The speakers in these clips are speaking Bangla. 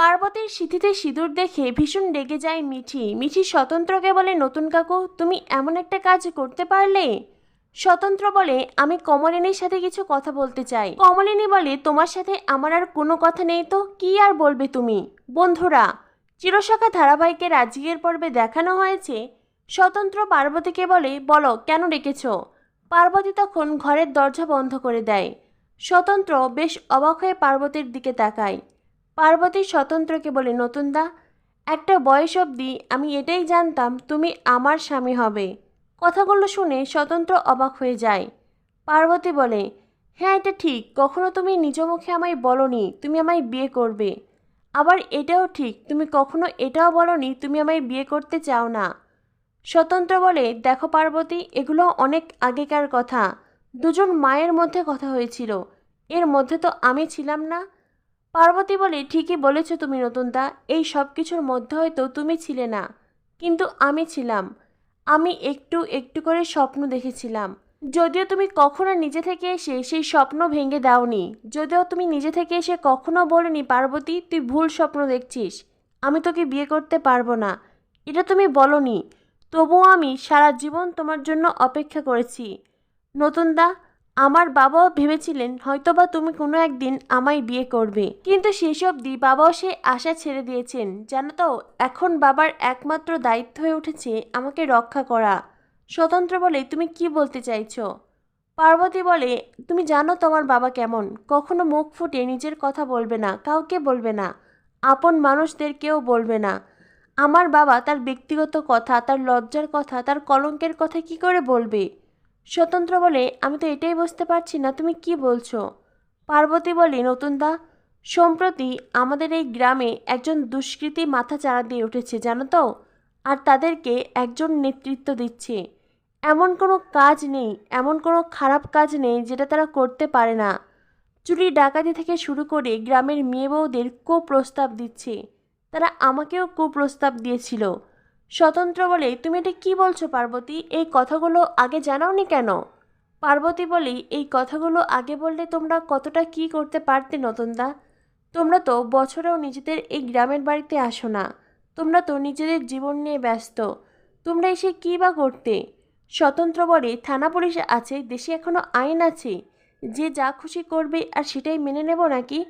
পার্বতীর সিঁথিতে সিঁদুর দেখে ভীষণ রেগে যায় মিঠি। মিঠি স্বতন্ত্রকে বলে নতুন কাকু, তুমি এমন একটা কাজ করতে পারলে? স্বতন্ত্র বলে আমি কমলিনীর সাথে কিছু কথা বলতে চাই। কমলিনী বলে, তোমার সাথে আমার আর কোনো কথা নেই তো, কি আর বলবে তুমি? বন্ধুরা চিরশাখা ধারাবাহিকের আজকের পর্বে দেখানো হয়েছে। স্বতন্ত্র পার্বতীকে বলে, বলো, কেন রেখেছ পার্বতী তখন ঘরের দরজা বন্ধ করে দেয়। স্বতন্ত্র বেশ অবাক হয়ে পার্বতীর দিকে তাকায়। পার্বতী স্বতন্ত্রকে বলে, নতুনদা, একটা বয়স অবধি আমি এটাই জানতাম তুমি আমার স্বামী হবে। কথাগুলো শুনে স্বতন্ত্র অবাক হয়ে যায়। পার্বতী বলে হ্যাঁ এটা ঠিক। কখনো তুমি নিজ মুখে আমায় বলনি তুমি আমায় বিয়ে করবে। আবার এটাও ঠিক, তুমি কখনো এটাও বলনি তুমি আমায় বিয়ে করতে চাও না। স্বতন্ত্র বলে, দেখো পার্বতী, এগুলো অনেক আগেকার কথা। দুজন মায়ের মধ্যে কথা হয়েছিল। এর মধ্যে তো আমি ছিলাম না। পার্বতী বলে, ঠিকই বলেছ তুমি নতুনদা এই সব কিছুর মধ্যে হয়তো তুমি ছিলে না। কিন্তু আমি ছিলাম। আমি একটু একটু করে স্বপ্ন দেখেছিলাম। যদিও তুমি কখনো নিজে থেকে এসে সেই স্বপ্ন ভেঙে দাওনি। যদিও তুমি নিজে থেকে এসে কখনো বলনি, পার্বতী, তুই ভুল স্বপ্ন দেখছিস। আমি তোকে বিয়ে করতে পারব না। এটা তুমি বলনি। তবুও আমি সারা জীবন তোমার জন্য অপেক্ষা করেছি। নতুনদা আমার বাবাও ভেবেছিলেন, হয়তোবা তুমি কোনো একদিন আমায় বিয়ে করবে। কিন্তু সেসব দি বাবাও সে আশা ছেড়ে দিয়েছেন, জানো তো, এখন বাবার একমাত্র দায়িত্ব হয়ে উঠেছে আমাকে রক্ষা করা। স্বতন্ত্র বলে, তুমি কি বলতে চাইছো? পার্বতী বলে, তুমি জানো তোমার বাবা কেমন। কখনো মুখ ফুটে নিজের কথা বলবে না, কাউকে বলবে না। আপন মানুষদের কেউ বলবে না। আমার বাবা তার ব্যক্তিগত কথা, তার লজ্জার কথা, তার কলঙ্কের কথা কি করে বলবে? স্বতন্ত্র বলে, আমি তো এটাই বুঝতে পারছি না, তুমি কি বলছো? পার্বতী বলে নতুনদা সম্প্রতি আমাদের এই গ্রামে একজন দুষ্কৃতী মাথা চাড়া দিয়ে উঠেছে, জানো তো? আর তাদেরকে একজন নেতৃত্ব দিচ্ছে। এমন কোনো কাজ নেই, এমন কোনো খারাপ কাজ নেই যেটা তারা করতে পারে না। চুরি ডাকাতি থেকে শুরু করে গ্রামের মেয়ে বউদের কুপ্রস্তাব দিচ্ছে। তারা আমাকেও কুপ্রস্তাব দিয়েছিল। স্বতন্ত্র বলে, তুমি এটা কি বলছো, পার্বতী? এই কথাগুলো আগে জানাওনি কেন? পার্বতী বলি, এই কথাগুলো আগে বললে তোমরা কতটা কি করতে পারতে, নতুনদা? তোমরা তো বছরেও নিজেদের এই গ্রামের বাড়িতে আসো না। তোমরা তো নিজেদের জীবন নিয়ে ব্যস্ত। তোমরা এসে কী বা করতে? স্বতন্ত্র বলে, থানা পুলিশ আছে, দেশে এখনও আইন আছে। যে যা খুশি করবে আর সেটাই মেনে নেব নাকি?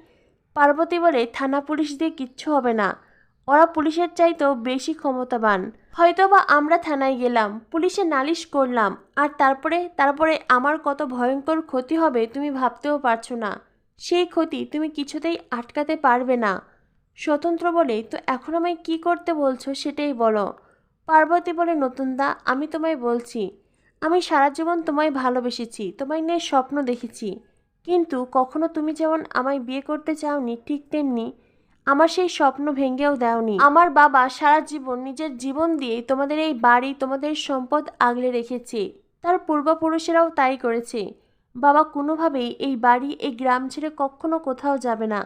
পার্বতী বলে, থানা পুলিশ দিয়ে কিচ্ছু হবে না। ওরা পুলিশের চাইতেও বেশি ক্ষমতাবান। হয়তোবা আমরা থানায় গেলাম, পুলিশে নালিশ করলাম, আর তারপরে তারপরে আমার কত ভয়ঙ্কর ক্ষতি হবে তুমি ভাবতেও পারছ না। সেই ক্ষতি তুমি কিছুতেই আটকাতে পারবে না। স্বতন্ত্র বলে, তো এখন আমায় কি করতে বলছো সেটাই বলো। পার্বতী বলে, নতুনদা, আমি তোমায় বলছি, আমি সারা জীবন তোমায় ভালোবেসেছি, তোমায় নিয়ে স্বপ্ন দেখেছি। কিন্তু কখনো তুমি যেমন আমায় বিয়ে করতে চাওনি ঠিক তেমনি আমার সেই স্বপ্ন ভেঙেও দেওনি। আমার বাবা সারা জীবন নিজের জীবন দিয়ে তোমাদের এই বাড়ি, তোমাদের সম্পদ আগলে রেখেছে। তার পূর্বপুরুষেরাও তাই করেছে। বাবা কোনোভাবেই এই বাড়ি, এই গ্রাম ছেড়ে কখনো কোথাও যাবে না।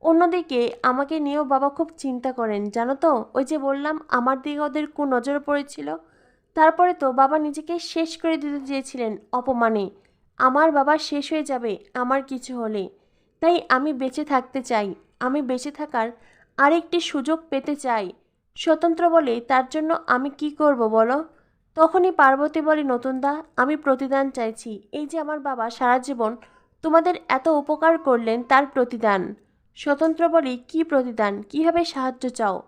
অন্যদিকে আমাকে নিয়েও বাবা খুব চিন্তা করেন, জানো তো? ওই যে বললাম, আমার দিকে ওদের কু নজর পড়েছিল। তারপরে তো বাবা নিজেকে শেষ করে দিতে চেয়েছিলেন অপমানে। আমার বাবা শেষ হয়ে যাবে আমার কিছু হলে। তাই আমি বেঁচে থাকতে চাই। আমি বেঁচে থাকার আরেকটি সুযোগ পেতে চাই। স্বতন্ত্র বলে তার জন্য আমি কি করব বলো? তখনই পার্বতী বলে, নতুনদা, আমি প্রতিদান চাইছি। এই যে আমার বাবা সারা জীবন তোমাদের এত উপকার করলেন তার প্রতিদান। স্বতন্ত্র বলে, কি প্রতিদান? কীভাবে সাহায্য চাও?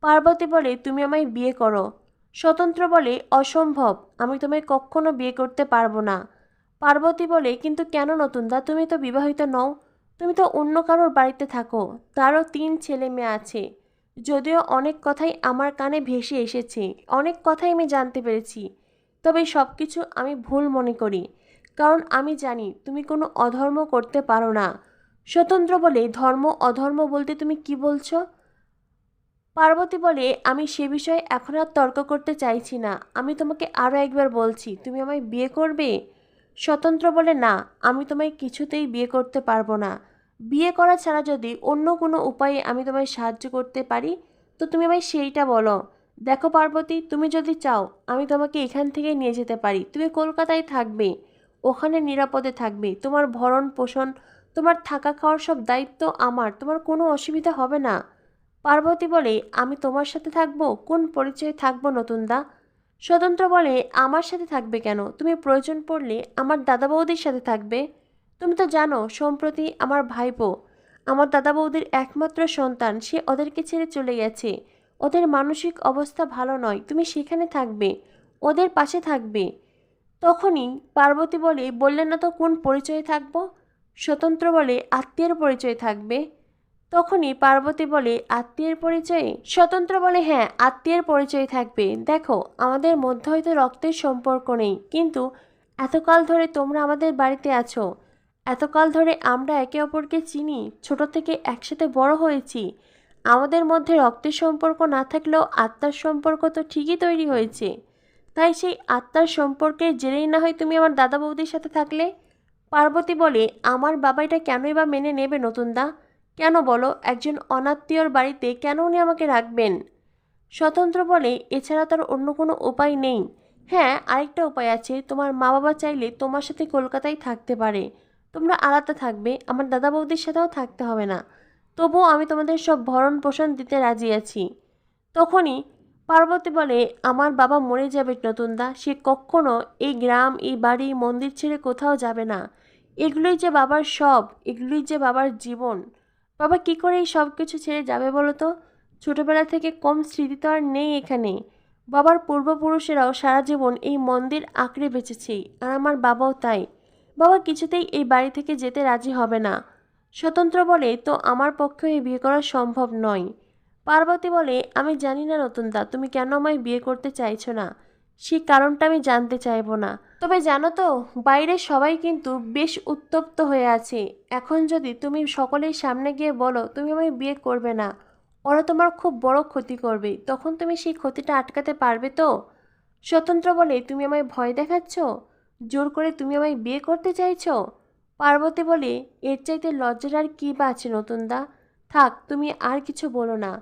পার্বতী বলে, তুমি আমায় বিয়ে করো। স্বতন্ত্র বলে, অসম্ভব, আমি তোমায় কখনো বিয়ে করতে পারব না। পার্বতী বলে, কিন্তু কেন নতুনদা? তুমি তো বিবাহিত নও। তুমি তো অন্য কারোর বাড়িতে থাকো, তারও তিন ছেলে মেয়ে আছে। যদিও অনেক কথাই আমার কানে ভেসে এসেছে, অনেক কথাই আমি জানতে পেরেছি। তবে সব কিছু আমি ভুল মনে করি, কারণ আমি জানি তুমি কোনো অধর্ম করতে পারো না। স্বতন্ত্র বলে ধর্ম অধর্ম বলতে তুমি কি বলছো? পার্বতী বলে, আমি সে বিষয়ে এখন আর তর্ক করতে চাইছি না। আমি তোমাকে আরও একবার বলছি, তুমি আমায় বিয়ে করবে? স্বতন্ত্র বলে, না, আমি তোমায় কিছুতেই বিয়ে করতে পারব না। বিয়ে করা ছাড়া যদি অন্য কোনো উপায়ে আমি তোমায় সাহায্য করতে পারি, তো তুমি আমায় সেইটা বলো। দেখো পার্বতী, তুমি যদি চাও, আমি তোমাকে এখান থেকে নিয়ে যেতে পারি। তুমি কলকাতায় থাকবে, ওখানে নিরাপদে থাকবে। তোমার ভরণ পোষণ, তোমার থাকা খাওয়ার সব দায়িত্ব আমার। তোমার কোনো অসুবিধা হবে না। পার্বতী বলে, আমি তোমার সাথে থাকব? কোন পরিচয়ে থাকব নতুনদা স্বতন্ত্র বলে আমার সাথে থাকবে কেন? তুমি প্রয়োজন পড়লে আমার দাদা বৌদির সাথে থাকবে। তুমি তো জানো, সম্প্রতি আমার ভাইপো, আমার দাদা বৌদির একমাত্র সন্তান, সে ওদেরকে ছেড়ে চলে গেছে। ওদের মানসিক অবস্থা ভালো নয়, তুমি সেখানে থাকবে, ওদের পাশে থাকবে। তখনই পার্বতী বলে, বললেন না তো কোন পরিচয়ে থাকব? স্বতন্ত্র বলে, আত্মীয়ের পরিচয় থাকবে। তখনই পার্বতী বলে, আত্মীয়ের পরিচয়ে? স্বতন্ত্র বলে হ্যাঁ আত্মীয়ের পরিচয় থাকবে। দেখো, আমাদের মধ্যে হয়তো রক্তের সম্পর্ক নেই। কিন্তু এতকাল ধরে তোমরা আমাদের বাড়িতে আছো। এতকাল ধরে আমরা একে অপরকে চিনি, ছোট থেকে একসাথে বড় হয়েছি। আমাদের মধ্যে রক্তের সম্পর্ক না থাকলেও আত্মার সম্পর্ক তো ঠিকই তৈরি হয়েছে। তাই সেই আত্মার সম্পর্কে জেনেই না হয় তুমি আমার দাদা বৌদির সাথে থাকলে? পার্বতী বলে, আমার বাবা এটা কেনই বা মেনে নেবে নতুনদা কেন বলো, একজন অনাত্মীয়র বাড়িতে কেন উনি আমাকে রাখবেন? স্বতন্ত্র বলে এছাড়া তার অন্য কোনো উপায় নেই। হ্যাঁ আরেকটা উপায় আছে, তোমার মা বাবা চাইলে তোমার সাথে কলকাতায় থাকতে পারে। তোমরা আলাদা থাকবে, আমার দাদা বৌদির সাথেও থাকতে হবে না। তবুও আমি তোমাদের সব ভরণ পোষণ দিতে রাজি আছি। তখনই পার্বতী বলে, আমার বাবা মরে যাবে, নতুনদা। সে কখনো এই গ্রাম, এই বাড়ি, মন্দির ছেড়ে কোথাও যাবে না। এগুলোই যে বাবার সব, এগুলোই যে বাবার জীবন। বাবা, কি করে এই সব কিছু ছেড়ে যাবে বলো তো? ছোটোবেলা থেকে কম স্মৃতি তো আর নেই এখানে। বাবার পূর্বপুরুষেরাও সারা জীবন এই মন্দির আঁকড়ে বেঁচেছে, আর আমার বাবাও তাই। বাবা কিছুতেই এই বাড়ি থেকে যেতে রাজি হবে না। স্বতন্ত্র বলে তো আমার পক্ষে বিয়ে করা সম্ভব নয়। পার্বতী বলে, আমি জানি না নতুনদা তুমি কেন আমায় বিয়ে করতে চাইছো না? সেই কারণটা আমি জানতে চাইব না। তবে জানো তো, বাইরে সবাই কিন্তু বেশ উত্তপ্ত হয়ে আছে। এখন যদি তুমি সকলের সামনে গিয়ে বলো, তুমি আমায় বিয়ে করবে না, ওরা তোমার খুব বড় ক্ষতি করবে, তখন তুমি সেই ক্ষতিটা আটকাতে পারবে তো? স্বতন্ত্র বলে তুমি আমায় ভয় দেখাচ্ছ? জোর করে তুমি আমায় বিয়ে করতে চাইছো? পার্বতী বলে, এর চাইতে লজ্জার আর কী বা আছে নতুনদা থাক, তুমি আর কিছু বলো না।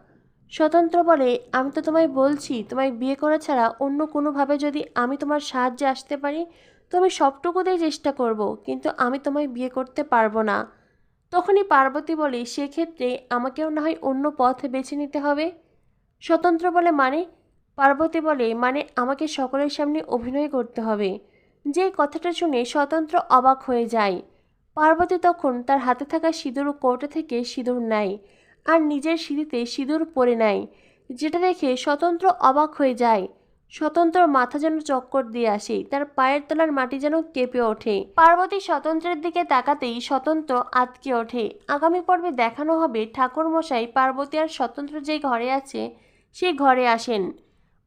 স্বতন্ত্র বলে আমি তো তোমায় বলছি, তোমায় বিয়ে করা ছাড়া অন্য কোনোভাবে যদি আমি তোমার সাহায্যে আসতে পারি, তো আমি সবটুকুতেই চেষ্টা করব, কিন্তু আমি তোমায় বিয়ে করতে পারব না। তখনই পার্বতী বলে, সেক্ষেত্রে আমাকেও না হয় অন্য পথ বেছে নিতে হবে? স্বতন্ত্র বলে মানে? পার্বতী বলে মানে আমাকে সকলের সামনে অভিনয় করতে হবে। যে কথাটা শুনে স্বতন্ত্র অবাক হয়ে যায়। পার্বতী তখন তার হাতে থাকা সিঁদুর কৌটো থেকে সিঁদুর নেয়। আর নিজের সিঁড়িতে সিঁদুর পরে নেয়, যেটা দেখে স্বতন্ত্র অবাক হয়ে যায়। স্বতন্ত্র মাথা যেন চক্কর দিয়ে আসে, তার পায়ের তলার মাটি যেন কেঁপে ওঠে। পার্বতী স্বতন্ত্রের দিকে তাকাতেই স্বতন্ত্র আতকে ওঠে। আগামী পর্বে দেখানো হবে ঠাকুরমশাই পার্বতী আর স্বতন্ত্র যে ঘরে আছে সেই ঘরে আসেন।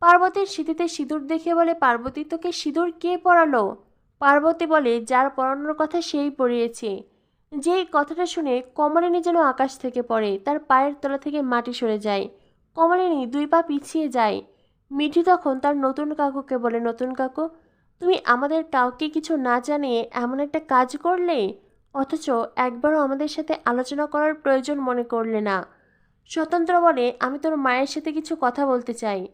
পার্বতীর স্মৃতিতে সিঁদুর দেখে বলে, পার্বতী, তোকে সিঁদুর কে পরালো? পার্বতী বলে, যার পরানোর কথা সেই পড়িয়েছে যেই কথাটা শুনে কমলিনী যেন আকাশ থেকে পড়ে, তার পায়ের তলা থেকে মাটি সরে যায়। কমলিনী দুই পা পিছিয়ে যায়। মিঠি তখন তার নতুন কাকুকে বলে, নতুন কাকু, তুমি আমাদের কাউকে কিছু না জানিয়ে এমন একটা কাজ করলে? অথচ একবারও আমাদের সাথে আলোচনা করার প্রয়োজন মনে করলে না। স্বতন্ত্র বলে, আমি তোর মায়ের সাথে কিছু কথা বলতে চাই।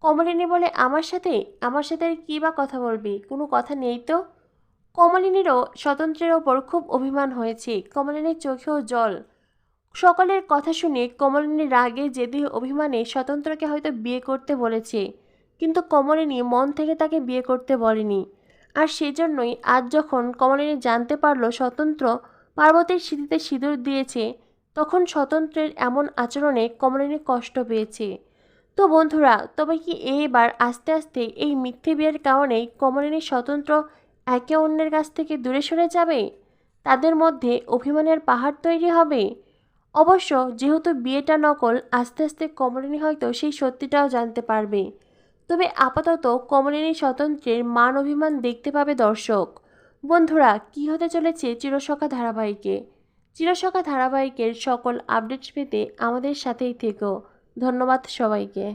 কমলিনী বলে, আমার সাথে? আমার সাথে আর কী বা কথা বলবি? কোনো কথা নেই তো? কমলিনীরও স্বতন্ত্রের ওপর খুব অভিমান হয়েছে। কমলিনীর চোখেও জল। সকলের কথা শুনে কমলিনী রাগে জেদি অভিমানে স্বতন্ত্রকে হয়তো বিয়ে করতে বলেছে, কিন্তু কমলিনী মন থেকে তাকে বিয়ে করতে বলেনি। আর সেজন্যই আজ যখন কমলিনী জানতে পারল স্বতন্ত্র পার্বতীর স্মৃতিতে সিঁদুর দিয়েছে, তখন স্বতন্ত্রের এমন আচরণে কমলিনী কষ্ট পেয়েছে। তো বন্ধুরা, তবে কি এবার আস্তে আস্তে এই মিথ্যে বিয়ের কারণেই কমলিনী স্বতন্ত্র একে অন্যের কাছ থেকে দূরে সরে যাবে? তাদের মধ্যে অভিমানের পাহাড় তৈরি হবে? অবশ্য যেহেতু বিয়েটা নকল, আস্তে আস্তে কমলিনী হয়তো সেই সত্যিটাও জানতে পারবে। তবে আপাতত কমলিনী স্বতন্ত্রের মান অভিমান দেখতে পাবে দর্শক। বন্ধুরা, কী হতে চলেছে চিরসখা ধারাবাহিকে? চিরসখা ধারাবাহিকের সকল আপডেটস পেতে আমাদের সাথেই থেকো। ধন্যবাদ সবাইকে।